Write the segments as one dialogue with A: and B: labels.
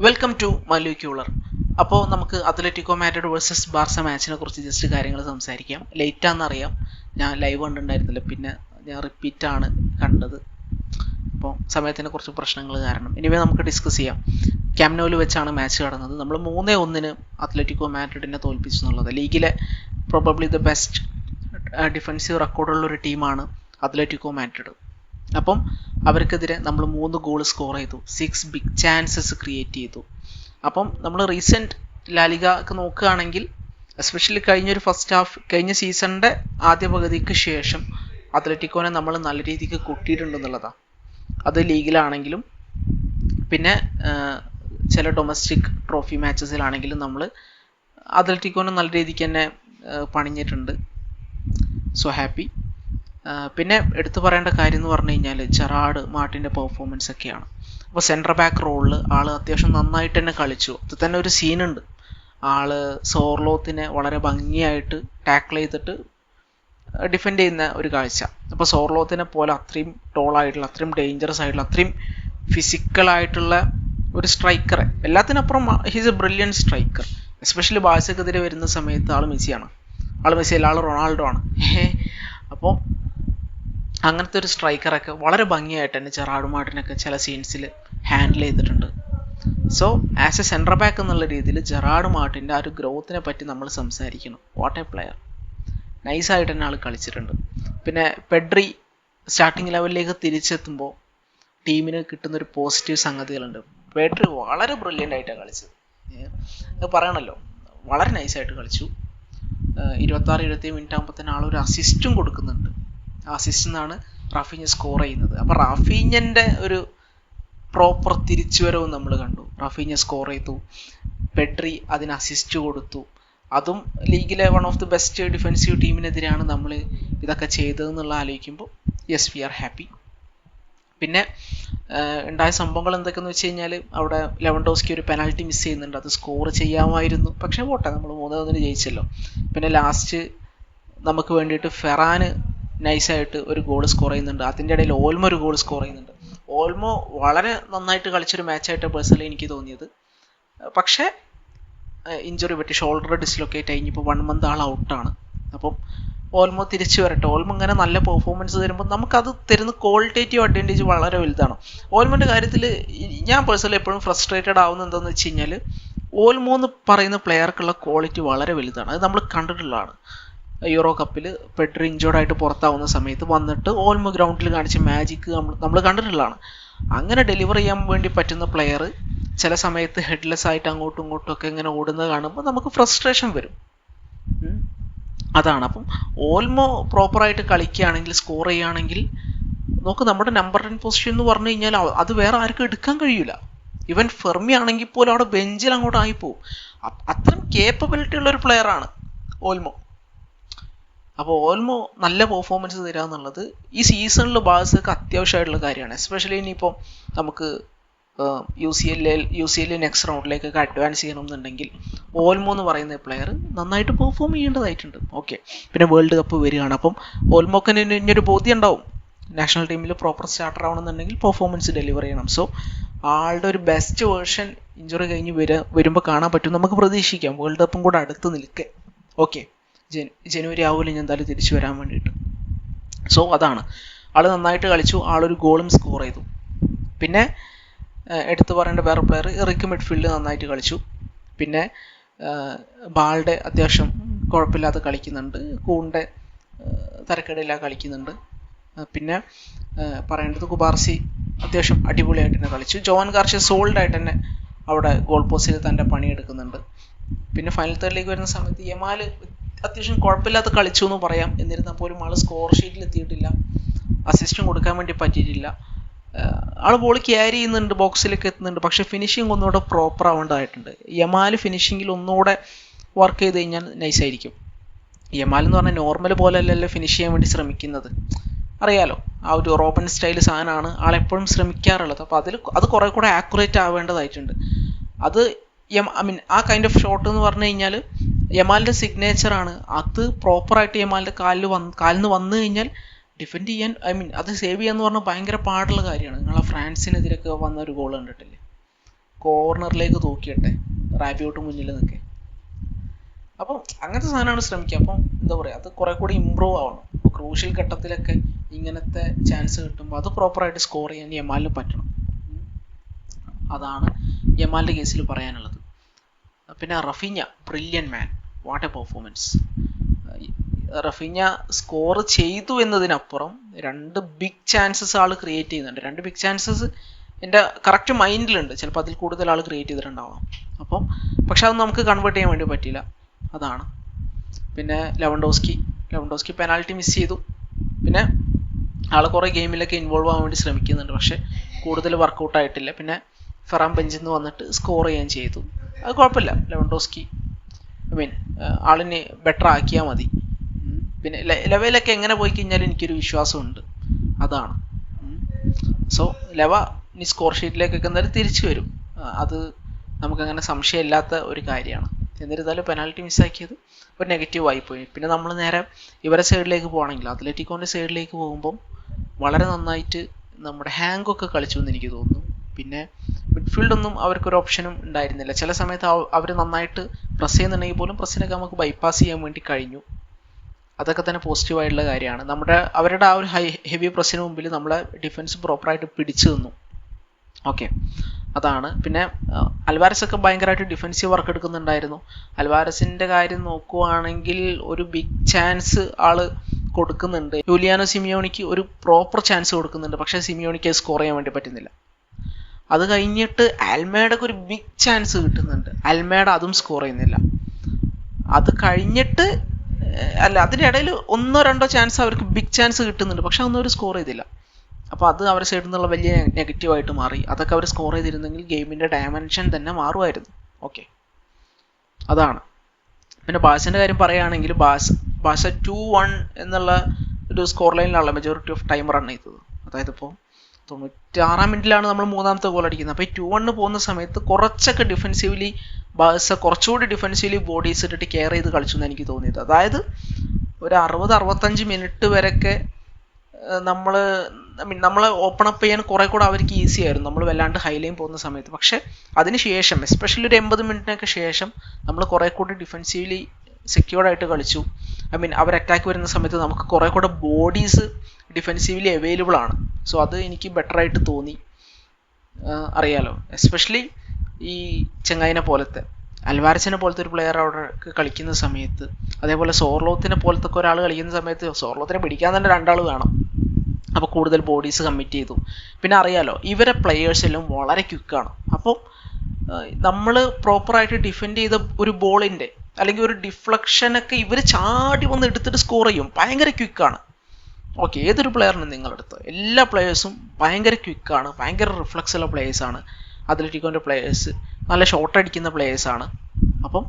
A: Welcome to Mallu ക്യൂളർ അപ്പോൾ നമുക്ക് Atletico Madrid versus Barca മാച്ചിനെ കുറിച്ച് ജസ്റ്റ് കാര്യങ്ങൾ സംസാരിക്കാം. ലേറ്റാന്ന് അറിയാം ഞാൻ ലൈവ് കണ്ടിട്ടുണ്ടായിരുന്നില്ല. പിന്നെ ഞാൻ റിപ്പീറ്റാണ് കണ്ടത്. അപ്പോൾ സമയത്തിനെ കുറച്ച് പ്രശ്നങ്ങൾ കാരണം. ഇനിവേ നമുക്ക് ഡിസ്കസ് ചെയ്യാം. ക്യാമ്നോയിൽ വെച്ചാണ് മാച്ച് കടന്നത്. നമ്മൾ മൂന്നേ ഒന്നിന് അത്ലറ്റിക്കോ മാറ്റഡിനെ തോൽപ്പിച്ചു എന്നുള്ളത്. ലീഗിലെ പ്രോബബ്ലി ദ ബെസ്റ്റ് ഡിഫൻസീവ് റെക്കോർഡുള്ള ഒരു ടീമാണ് അത്ലറ്റിക്കോ മാറ്റഡ് അപ്പം അവർക്കെതിരെ നമ്മൾ മൂന്ന് ഗോൾ സ്കോർ ചെയ്തു. സിക്സ് ബിഗ് ചാൻസസ് ക്രിയേറ്റ് ചെയ്തു. അപ്പം നമ്മൾ റീസെന്റ് ലാലിക ഒക്കെ നോക്കുകയാണെങ്കിൽ എസ്പെഷ്യലി കഴിഞ്ഞൊരു ഫസ്റ്റ് ഹാഫ് കഴിഞ്ഞ സീസണിന്റെ ആദ്യ പകുതിക്ക് ശേഷം അത്ലറ്റിക്കോനെ നമ്മൾ നല്ല രീതിക്ക് കൂട്ടിയിട്ടുണ്ടെന്നുള്ളതാണ് അത് ലീഗിലാണെങ്കിലും പിന്നെ ചില ഡൊമസ്റ്റിക് ട്രോഫി മാച്ചസിലാണെങ്കിലും നമ്മൾ അത്ലറ്റിക്കോനെ നല്ല രീതിക്ക് തന്നെ പണിഞ്ഞിട്ടുണ്ട്. സോ ഹാപ്പി പിന്നെ എടുത്തു പറയേണ്ട കാര്യം എന്ന് പറഞ്ഞു കഴിഞ്ഞാൽ ജെറാഡ് മാർട്ടിന്റെ പെർഫോമൻസ് ഒക്കെയാണ്. അപ്പോൾ സെൻട്രൽ ബാക്ക് റോളിൽ ആൾ അത്യാവശ്യം നന്നായിട്ട് തന്നെ കളിച്ചു. അത് തന്നെ ഒരു സീനുണ്ട് ആൾ സോർലോത്തിനെ വളരെ ഭംഗിയായിട്ട് ടാക്കിൾ ചെയ്തിട്ട് ഡിഫെൻഡ് ചെയ്യുന്ന ഒരു കാഴ്ച. അപ്പോൾ സോർലോത്തിനെ പോലെ അത്രയും ടോളായിട്ടുള്ള അത്രയും ഡേഞ്ചറസ് ആയിട്ടുള്ള അത്രയും ഫിസിക്കലായിട്ടുള്ള ഒരു സ്ട്രൈക്കറെ എല്ലാത്തിനപ്പുറം he's a brilliant striker especially ബാഴ്സക്കെതിരെ വരുന്ന സമയത്ത് ആൾ മെസ്സിയാണ്. ആൾ മെസ്സി അല്ല ആൾ റൊണാൾഡോ ആണ്. അപ്പോൾ അങ്ങനത്തെ ഒരു സ്ട്രൈക്കറൊക്കെ വളരെ ഭംഗിയായിട്ട് തന്നെ മാർട്ടിനൊക്കെ ചില സീൻസിൽ ഹാൻഡിൽ ചെയ്തിട്ടുണ്ട്. So as a centre back എന്നുള്ള രീതിയിൽ ജെറാഡ് മാർട്ടിന്റെ ആ ഒരു ഗ്രോത്തിനെ പറ്റി നമ്മൾ സംസാരിക്കണം വാട്ട് എ പ്ലെയർ നൈസായിട്ട് തന്നെ ആൾ കളിച്ചിട്ടുണ്ട്. പിന്നെ പെഡ്രി സ്റ്റാർട്ടിംഗ് ലെവലിലേക്ക് തിരിച്ചെത്തുമ്പോൾ ടീമിന് കിട്ടുന്ന ഒരു പോസിറ്റീവ് സംഗതികളുണ്ട്. പെഡ്രി വളരെ ബ്രില്യന്റ് ആയിട്ടാണ് കളിച്ചത്. പറയണല്ലോ. വളരെ നൈസായിട്ട് കളിച്ചു. ഇരുപത്താറ് ഇരുപത്തി മിനിറ്റ് ആകുമ്പോൾ തന്നെ ആളൊരു അസിസ്റ്റും കൊടുക്കുന്നുണ്ട്. അസിസ്റ്റ് നിന്നാണ് റാഫീഞ്ഞ സ്കോർ ചെയ്യുന്നത്. അപ്പോൾ റാഫീഞ്ഞന്റെ ഒരു പ്രോപ്പർ തിരിച്ചുവരവും നമ്മൾ കണ്ടു. റാഫീഞ്ഞ സ്കോർ ചെയ്തു. പെഡ്രി അതിന് അസിസ്റ്റ് കൊടുത്തു. അതും ലീഗിലെ one of the best defensive ടീമിനെതിരെയാണ് നമ്മൾ ഇതൊക്കെ ചെയ്തതെന്നുള്ള ആലോചിക്കുമ്പോൾ യെസ് വി ആർ ഹാപ്പി പിന്നെ ഉണ്ടായ സംഭവങ്ങൾ എന്തൊക്കെയെന്ന് വെച്ച് കഴിഞ്ഞാൽ അവിടെ ലെവൻഡോസ്കി ഒരു പെനാൽറ്റി മിസ് ചെയ്യുന്നുണ്ട്. അത് സ്കോർ ചെയ്യാമായിരുന്നു. പക്ഷേ പോട്ടെ നമ്മൾ മൂന്നാമതിന് ജയിച്ചല്ലോ. പിന്നെ ലാസ്റ്റ് നമുക്ക് വേണ്ടിയിട്ട് ഫെറാന് നൈസായിട്ട് ഒരു ഗോൾ സ്കോർ ചെയ്യുന്നുണ്ട്. അതിന്റെ ഇടയിൽ ഓൾമോ ഒരു ഗോൾ സ്കോർ ചെയ്യുന്നുണ്ട്. ഓൾമോ വളരെ നന്നായിട്ട് കളിച്ചൊരു മാച്ചായിട്ട് പേഴ്സണലി എനിക്ക് തോന്നിയത്. പക്ഷേ ഇഞ്ചുറി പറ്റി ഷോൾഡർ ഡിസ്ലൊക്കേറ്റ് ആയി. ഇനിയിപ്പോൾ വൺ മന്ത് ആൾ ഔട്ടാണ് അപ്പം ഓൾമോ തിരിച്ചു വരട്ടെ. ഓൾമോ ഇങ്ങനെ നല്ല പെർഫോമൻസ് തരുമ്പോൾ നമുക്കത് തരുന്ന ക്വാളിറ്റേറ്റീവ് അഡ്വാന്റേജ് വളരെ വലുതാണ്. ഓൾമോന്റെ കാര്യത്തിൽ ഞാൻ പേഴ്സണലി എപ്പോഴും ഫ്രസ്ട്രേറ്റഡ് ആവുന്ന എന്താണെന്ന് വെച്ച് കഴിഞ്ഞാൽ ഓൾമോ എന്ന് പറയുന്ന പ്ലെയർക്കുള്ള ക്വാളിറ്റി വളരെ വലുതാണ്. അത് നമ്മൾ കണ്ടിട്ടുള്ളതാണ്. യൂറോ കപ്പിൽ പെട്ടർ ഇഞ്ചോർഡായിട്ട് പുറത്താവുന്ന സമയത്ത് വന്നിട്ട് ഓൾമോ ഗ്രൗണ്ടിൽ കാണിച്ച മാജിക്ക് നമ്മൾ നമ്മൾ കണ്ടിട്ടുള്ളതാണ്. അങ്ങനെ ഡെലിവർ ചെയ്യാൻ വേണ്ടി പറ്റുന്ന പ്ലെയർ ചില സമയത്ത് ഹെഡ്ലെസ് ആയിട്ട് അങ്ങോട്ടും ഇങ്ങോട്ടും ഒക്കെ ഇങ്ങനെ ഓടുന്നത് കാണുമ്പോൾ നമുക്ക് ഫ്രസ്ട്രേഷൻ വരും. അതാണ്. അപ്പം ഓൾമോ പ്രോപ്പറായിട്ട് കളിക്കുകയാണെങ്കിൽ സ്കോർ ചെയ്യുകയാണെങ്കിൽ നോക്ക് നമ്മുടെ നമ്പർ ടെൻ പൊസിഷൻ എന്ന് പറഞ്ഞു കഴിഞ്ഞാൽ അത് വേറെ ആർക്കും എടുക്കാൻ കഴിയില്ല ഇവൻ ഫെർമി ആണെങ്കിൽ പോലും അവിടെ ബെഞ്ചിൽ അങ്ങോട്ട് ആയിപ്പോവും അത്രയും കേപ്പബിലിറ്റി ഉള്ള ഒരു പ്ലെയറാണ് ഓൾമോ. അപ്പോൾ ഓൾമോ നല്ല പെർഫോമൻസ് തരിക എന്നുള്ളത് ഈ സീസണിൽ ബാഴ്സക്ക് അത്യാവശ്യമായിട്ടുള്ള കാര്യമാണ്. എസ്പെഷ്യലി ഇനിയിപ്പോൾ നമുക്ക് U C L U C എല്ലിൽ നെക്സ്റ്റ് റൗണ്ടിലേക്കൊക്കെ അഡ്വാൻസ് ചെയ്യണമെന്നുണ്ടെങ്കിൽ ഓൾമോ എന്ന് പറയുന്ന പ്ലെയർ നന്നായിട്ട് പെർഫോം ചെയ്യേണ്ടതായിട്ടുണ്ട്. ഓക്കെ പിന്നെ വേൾഡ് കപ്പ് വരികയാണ്. അപ്പം ഓൾമോക്കന് ഇനിയൊരു ബോധ്യം ഉണ്ടാവും. നാഷണൽ ടീമിൽ പ്രോപ്പർ സ്റ്റാർട്ടർ ആവണമെന്നുണ്ടെങ്കിൽ പെർഫോമൻസ് ഡെലിവർ ചെയ്യണം. സോ ആളുടെ ഒരു ബെസ്റ്റ് വേർഷൻ ഇഞ്ചുറി കഴിഞ്ഞ് വര വരുമ്പോൾ കാണാൻ പറ്റും. നമുക്ക് പ്രതീക്ഷിക്കാം. വേൾഡ് കപ്പും കൂടെ അടുത്ത് നിൽക്കേ. ഓക്കെ ജനുവരി ആവില്ല ഞാൻ എന്തായാലും തിരിച്ചു വരാൻ വേണ്ടിയിട്ട്. സോ അതാണ്. ആൾ നന്നായിട്ട് കളിച്ചു. ആളൊരു ഗോളും സ്കോർ ചെയ്തു. പിന്നെ എടുത്തു പറയേണ്ട വേറെ പ്ലെയർ ഇറിക്ക് മിഡ്ഫീൽഡ് നന്നായിട്ട് കളിച്ചു. പിന്നെ ബാളുടെ അത്യാവശ്യം കുഴപ്പമില്ലാതെ കളിക്കുന്നുണ്ട്. കൂണിന്റെ തരക്കേടില്ലാതെ കളിക്കുന്നുണ്ട്. പിന്നെ പറയേണ്ടത് കുബാർസി അത്യാവശ്യം അടിപൊളിയായിട്ട് തന്നെ കളിച്ചു. ജോൻ കാർഷി സോൾഡ് ആയിട്ട് തന്നെ അവിടെ ഗോൾ പോസ്റ്റിൽ തന്റെ പണിയെടുക്കുന്നുണ്ട് പിന്നെ ഫൈനൽ തേർഡിലേക്ക് വരുന്ന സമയത്ത് യമാൽ അത്യാവശ്യം കുഴപ്പമില്ലാത്ത കളിച്ചു എന്ന് പറയാം. എന്നിരുന്നാൽ പോലും ആൾ സ്കോർ ഷീറ്റിൽ എത്തിയിട്ടില്ല. അസിസ്റ്റും കൊടുക്കാൻ വേണ്ടി പറ്റിയിട്ടില്ല. ആൾ ബോൾ ക്യാരി ചെയ്യുന്നുണ്ട് ബോക്സിലേക്ക് എത്തുന്നുണ്ട്. പക്ഷെ ഫിനിഷിംഗ് ഒന്നുകൂടെ പ്രോപ്പർ ആവേണ്ടതായിട്ടുണ്ട്. യമാൽ ഫിനിഷിങ്ങിൽ ഒന്നുകൂടെ വർക്ക് ചെയ്ത് കഴിഞ്ഞാൽ നൈസായിരിക്കും യമാൽ എന്ന് പറഞ്ഞാൽ നോർമൽ പോലെയല്ലല്ലോ ഫിനിഷ് ചെയ്യാൻ വേണ്ടി ശ്രമിക്കുന്നത്. അറിയാലോ ആ ഒരു റോബൻ സ്റ്റൈൽ സാധനമാണ് ആളെപ്പോഴും ശ്രമിക്കാറുള്ളത്. അപ്പോൾ അതിൽ അത് കുറേ കൂടെ ആക്യുറേറ്റ് ആവേണ്ടതായിട്ടുണ്ട്. അത് ഐ മീൻ ആ കൈൻഡ് ഓഫ് ഷോട്ട് എന്ന് പറഞ്ഞു കഴിഞ്ഞാൽ യമാലിന്റെ സിഗ്നേച്ചറാണ് അത് പ്രോപ്പറായിട്ട് യമാലിന്റെ കാലിൽ വന്ന് കാലിൽ നിന്ന് വന്നു കഴിഞ്ഞാൽ ഡിഫെൻഡ് ചെയ്യാൻ ഐ മീൻ അത് സേവ് ചെയ്യാന്ന് പറഞ്ഞാൽ ഭയങ്കര പാടുള്ള കാര്യമാണ്. നിങ്ങളെ ഫ്രാൻസിനെതിരൊക്കെ വന്ന ഒരു ഗോൾ കണ്ടിട്ടില്ലേ? കോർണറിലേക്ക് തൂക്കിയിട്ടെ. റാബിയോട്ട് മുന്നിൽ നിൽക്കെ അപ്പം അങ്ങനത്തെ സാധനമാണ് ശ്രമിക്കുക. അപ്പം എന്താ പറയുക അത് കുറെ കൂടി ഇമ്പ്രൂവ് ആവണം. ഇപ്പോൾ ക്രൂഷ്യൽ ഘട്ടത്തിലൊക്കെ ഇങ്ങനത്തെ ചാൻസ് കിട്ടുമ്പോൾ അത് പ്രോപ്പറായിട്ട് സ്കോർ ചെയ്യാൻ യമാലിന് പറ്റണം. അതാണ് യമാലിന്റെ കേസിൽ പറയാനുള്ളത്. പിന്നെ Raphinha brilliant man what a performance Raphinha score ചെയ്തു എന്നതിനപ്പുറം രണ്ട് ബിഗ് ചാൻസസ് ആൾ ക്രിയേറ്റ് ചെയ്യുന്നുണ്ട്. രണ്ട് ബിഗ് ചാൻസസ് എന്റെ കറക്റ്റ് മൈൻഡിലുണ്ട് ചിലപ്പോൾ അതിൽ കൂടുതൽ ആൾ ക്രിയേറ്റ് ചെയ്തിട്ടുണ്ടാവാം. അപ്പം പക്ഷെ അത് നമുക്ക് കൺവേർട്ട് ചെയ്യാൻ വേണ്ടി പറ്റിയില്ല. അതാണ്. പിന്നെ ലെവൻഡോസ്കി ലെവൻഡോസ്കി പെനാൽറ്റി മിസ് ചെയ്തു. പിന്നെ ആൾ കുറേ ഗെയിമിലൊക്കെ ഇൻവോൾവ് ആവാൻ വേണ്ടി ശ്രമിക്കുന്നുണ്ട്. പക്ഷെ കൂടുതൽ വർക്കൗട്ട് ആയിട്ടില്ല. പിന്നെ ഫെറാം ബെഞ്ചിൽ നിന്ന് വന്നിട്ട് സ്കോർ ചെയ്യാൻ ചെയ്തു. അത് കുഴപ്പമില്ല. ലെവൻഡോസ്കി ഐ മീൻ ആളിനെ ബെറ്റർ ആക്കിയാൽ മതി. പിന്നെ ലെവലൊക്കെ എങ്ങനെ പോയി കഴിഞ്ഞാലും എനിക്കൊരു വിശ്വാസമുണ്ട്. അതാണ്. സോ ലെവ ഇനി സ്കോർ ഷീറ്റിലേക്കൊക്കെ എന്തായാലും തിരിച്ചു വരും. അത് നമുക്കങ്ങനെ സംശയമില്ലാത്ത ഒരു കാര്യമാണ്. എന്നിരുന്നാലും പെനാൽറ്റി മിസ്സാക്കിയത് ഒരു നെഗറ്റീവ് പോയി. പിന്നെ നമ്മൾ നേരെ ഇവരെ സൈഡിലേക്ക് പോകണമെങ്കിൽ അത്ലറ്റിക്കോന്റെ സൈഡിലേക്ക് പോകുമ്പം വളരെ നന്നായിട്ട് നമ്മുടെ ഹാങ് ഒക്കെ കളിച്ചു എന്ന് എനിക്ക് തോന്നുന്നു. പിന്നെ മിഡ്ഫീൽഡൊന്നും അവർക്കൊരു ഓപ്ഷനും ഉണ്ടായിരുന്നില്ല. ചില സമയത്ത് അവർ നന്നായിട്ട് പ്രസ് ചെയ്യുന്നുണ്ടെങ്കിൽ പോലും പ്രസ്സിനൊക്കെ നമുക്ക് ബൈപ്പാസ് ചെയ്യാൻ വേണ്ടി കഴിഞ്ഞു. അതൊക്കെ തന്നെ പോസിറ്റീവായിട്ടുള്ള കാര്യമാണ്. നമ്മുടെ അവരുടെ ആ ഒരു ഹൈ ഹെവി പ്രസ്സിന് മുമ്പിൽ നമ്മളെ ഡിഫൻസ് പ്രോപ്പറായിട്ട് പിടിച്ചു നിന്നു. ഓക്കെ അതാണ്. പിന്നെ അൽവാരസ് ഒക്കെ ഭയങ്കരമായിട്ട് ഡിഫൻസീവ് വർക്ക് എടുക്കുന്നുണ്ടായിരുന്നു. അൽവാരസിന്റെ കാര്യം നോക്കുവാണെങ്കിൽ ഒരു ബിഗ് ചാൻസ് ആൾ കൊടുക്കുന്നുണ്ട്. യൂലിയാനോ സിമിയോണിക്ക് ഒരു പ്രോപ്പർ ചാൻസ് കൊടുക്കുന്നുണ്ട്. പക്ഷേ സിമിയോണിക്ക് സ്കോർ ചെയ്യാൻ വേണ്ടി പറ്റുന്നില്ല. അത് കഴിഞ്ഞിട്ട് അൽമേഡക്ക് ഒരു ബിഗ് ചാൻസ് കിട്ടുന്നുണ്ട്. അൽമേഡ അതും സ്കോർ ചെയ്യുന്നില്ല. അത് കഴിഞ്ഞിട്ട് അല്ല അതിന്റെ ഇടയിൽ ഒന്നോ രണ്ടോ ചാൻസ് അവർക്ക് ബിഗ് ചാൻസ് കിട്ടുന്നുണ്ട്. പക്ഷെ അതൊന്നും അവർ സ്കോർ ചെയ്തില്ല. അപ്പോൾ അത് അവരുടെ സൈഡിൽ നിന്നുള്ള വലിയ നെഗറ്റീവായിട്ട് മാറി. അതൊക്കെ അവർ സ്കോർ ചെയ്തിരുന്നെങ്കിൽ ഗെയിമിന്റെ ഡയമെൻഷൻ തന്നെ മാറുമായിരുന്നു. ഓക്കെ അതാണ്. പിന്നെ ബാസിന്റെ കാര്യം പറയുകയാണെങ്കിൽ ബാസ് ബാസ ടു വൺ എന്നുള്ള ഒരു സ്കോർ ലൈനിലാണ് മെജോറിറ്റി ഓഫ് ടൈം റൺ ചെയ്തത്. അതായത് ഇപ്പോൾ തൊണ്ണൂറ്റാറാം മിനിറ്റിലാണ് നമ്മൾ മൂന്നാമത്തെ ഗോൾ അടിക്കുന്നത്. അപ്പോൾ ഈ ടു വണ്ണ് പോകുന്ന സമയത്ത് കുറച്ചൊക്കെ ഡിഫെൻസീവ്ലി ബാഴ്സ കുറച്ചുകൂടി ഡിഫെൻസീവ്ലി ബോഡീസ് ഇട്ടിട്ട് കെയർ ചെയ്ത് കളിച്ചു എന്ന് എനിക്ക് തോന്നിയത്. അതായത് ഒരു അറുപത് അറുപത്തഞ്ച് മിനിറ്റ് വരെയൊക്കെ നമ്മൾ നമ്മൾ ഓപ്പൺ അപ്പ് ചെയ്യാൻ കുറെ കൂടെ അവർക്ക് ഈസി ആയിരുന്നു. നമ്മൾ വല്ലാണ്ട് ഹൈലൈൻ പോകുന്ന സമയത്ത്. പക്ഷേ അതിന് ശേഷം എസ്പെഷ്യലി ഒരു എൺപത് മിനിറ്റിനൊക്കെ ശേഷം നമ്മൾ കുറെ കൂടി ഡിഫെൻസീവ്ലി സെക്യൂർഡ് ആയിട്ട് കളിച്ചു. ഐ മീൻ അവർ അറ്റാക്ക് വരുന്ന സമയത്ത് നമുക്ക് കുറേ കൂടെ ബോഡീസ് ഡിഫെൻസീവ്ലി അവൈലബിൾ ആണ്. സോ അത് എനിക്ക് ബെറ്റർ ആയിട്ട് തോന്നി. അറിയാലോ. എസ്പെഷ്യലി ഈ ചെങ്ങായിനെ പോലത്തെ. അൽവാരസിനെ പോലത്തെ ഒരു പ്ലെയർ അവിടെ കളിക്കുന്ന സമയത്ത്. അതേപോലെ സോർലോത്തിനെ പോലത്തെ ഒരാൾ കളിക്കുന്ന സമയത്ത് സോർലോത്തിനെ പിടിക്കാൻ തന്നെ രണ്ടാൾ വേണം. അപ്പോൾ കൂടുതൽ ബോഡീസ് കമ്മിറ്റ് ചെയ്തു. പിന്നെ അറിയാലോ ഇവരെ പ്ലെയേഴ്സ് എല്ലാം വളരെ ക്വിക്കാണ് അപ്പോൾ നമ്മൾ പ്രോപ്പറായിട്ട് ഡിഫെൻഡ് ചെയ്ത ഒരു ബോളിന്റെ അല്ലെങ്കിൽ ഒരു ഡിഫ്ലക്ഷനൊക്കെ ഇവർ ചാടി വന്ന് എടുത്തിട്ട് സ്കോർ ചെയ്യും. ഭയങ്കര ക്വിക്കാണ് ഓക്കെ ഏതൊരു പ്ലെയറിനും നിങ്ങളെടുത്ത് എല്ലാ പ്ലെയേഴ്സും ഭയങ്കര ക്വിക്കാണ് ഭയങ്കര റിഫ്ലക്സ് ഉള്ള പ്ലെയേഴ്സാണ് അത്ലറ്റിക്കോന്റെ പ്ലെയേഴ്സ് നല്ല ഷോട്ട് അടിക്കുന്ന പ്ലെയേഴ്സാണ് അപ്പം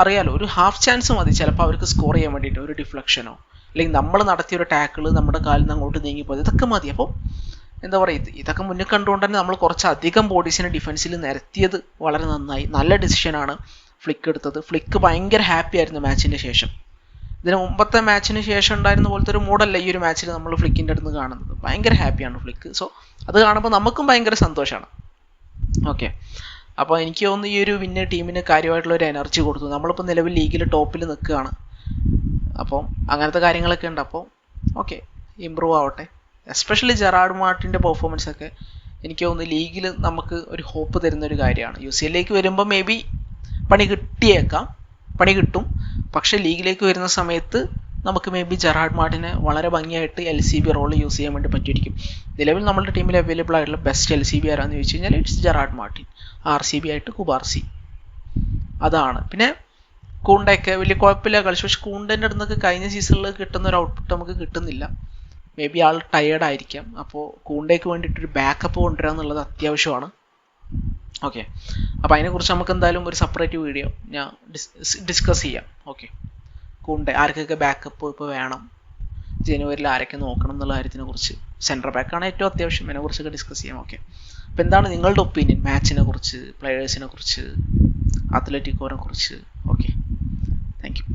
A: അറിയാലോ ഒരു ഹാഫ് ചാൻസ് മതി ചിലപ്പോൾ അവർക്ക് സ്കോർ ചെയ്യാൻ വേണ്ടിയിട്ട് ഒരു ഡിഫ്ലക്ഷനോ അല്ലെങ്കിൽ നമ്മൾ നടത്തിയ ഒരു ടാക്കിൾ നമ്മുടെ കാലിൽ നിന്ന് അങ്ങോട്ട് നീങ്ങിപ്പോയത് ഇതൊക്കെ മതി. അപ്പോൾ എന്താ പറയുക ഇത് ഇതൊക്കെ മുന്നിൽ കണ്ടുകൊണ്ട് തന്നെ നമ്മൾ കുറച്ചധികം ബോഡീസിനെ ഡിഫൻസിൽ നിരത്തിയത് വളരെ നന്നായി. നല്ല ഡിസിഷനാണ് ഫ്ലിക്ക് എടുത്തത്. ഫ്ലിക്ക് ഭയങ്കര ഹാപ്പി ആയിരുന്നു മാച്ചിന് ശേഷം. ഇതിന് മുമ്പത്തെ മാച്ചിന് ശേഷം ഉണ്ടായിരുന്ന പോലത്തെ ഒരു മൂഡല്ല ഈ ഒരു മാച്ചിൽ നമ്മൾ ഫ്ലിക്കിന്റെ അടുത്ത് കാണുന്നത്. ഭയങ്കര ഹാപ്പിയാണ് ഫ്ലിക്ക് സോ അത് കാണുമ്പോൾ നമുക്കും ഭയങ്കര സന്തോഷമാണ് ഓക്കെ അപ്പോൾ എനിക്ക് തോന്നുന്നു ഈ ഒരു വിന്നെ ടീമിന് കാര്യമായിട്ടുള്ള ഒരു എനർജി കൊടുത്തു. നമ്മളിപ്പോൾ നിലവിൽ ലീഗിൽ ടോപ്പിൽ നിൽക്കുകയാണ്. അപ്പോൾ അങ്ങനത്തെ കാര്യങ്ങളൊക്കെ ഉണ്ട്. അപ്പോൾ ഓക്കെ ഇമ്പ്രൂവ് ആവട്ടെ. എസ്പെഷ്യലി ജെറാഡ് മാർട്ടിന്റെ പെർഫോമൻസ് ഒക്കെ എനിക്ക് തോന്നുന്നു ലീഗിൽ നമുക്ക് ഒരു ഹോപ്പ് തരുന്ന ഒരു കാര്യമാണ്. യു സി എല്ലിലേക്ക് വരുമ്പോൾ മേ ബി പണി കിട്ടിയേക്കാം. പണി കിട്ടും. പക്ഷേ ലീഗിലേക്ക് വരുന്ന സമയത്ത് നമുക്ക് മേ ബി ജെറാഡ് മാർട്ടിനെ വളരെ ഭംഗിയായിട്ട് L C B role use ചെയ്യാൻ വേണ്ടി പറ്റിയിരിക്കും. നിലവിൽ നമ്മുടെ ടീമിൽ അവൈലബിൾ ആയിട്ടുള്ള ബെസ്റ്റ് എൽ സി ബി ആരാന്ന് ചോദിച്ചു കഴിഞ്ഞാൽ it's Gerard Martin. R C B ആയിട്ട് കുബാർസി. അതാണ്. പിന്നെ കൂണ്ടയൊക്കെ വലിയ കുഴപ്പമില്ല കളിച്ചു. പക്ഷെ കൂണ്ടന്റെ അടുത്ത് നിന്നൊക്കെ കഴിഞ്ഞ സീസണിൽ കിട്ടുന്ന ഒരു ഔട്ട്പുട്ട് നമുക്ക് കിട്ടുന്നില്ല. മേ ബി ആൾ ടയേർഡ് ആയിരിക്കാം. അപ്പോൾ കൂണ്ടയ്ക്ക് വേണ്ടിയിട്ടൊരു ബാക്കപ്പ് കൊണ്ടുവരിക എന്നുള്ളത് അത്യാവശ്യമാണ്. ഓക്കെ അപ്പോൾ അതിനെക്കുറിച്ച് നമുക്ക് എന്തായാലും ഒരു സെപ്പറേറ്റ് വീഡിയോ ഞാൻ ഡിസ്കസ് ചെയ്യാം. ഓക്കെ കൂണ്ട് ആർക്കൊക്കെ ബാക്കപ്പ് ഇപ്പോൾ വേണം? ജനുവരിയിൽ ആരൊക്കെ നോക്കണം എന്നുള്ള കാര്യത്തിനെ കുറിച്ച് സെൻട്രൽ ബാക്കാണ് ഏറ്റവും അത്യാവശ്യം. അതിനെക്കുറിച്ചൊക്കെ ഡിസ്കസ് ചെയ്യാം. ഓക്കെ അപ്പോൾ എന്താണ് നിങ്ങളുടെ ഒപ്പീനിയൻ മാച്ചിനെ കുറിച്ച് പ്ലെയേഴ്സിനെ കുറിച്ച് അത്ലറ്റിക്കോനെ കുറിച്ച് ഓക്കെ താങ്ക് യു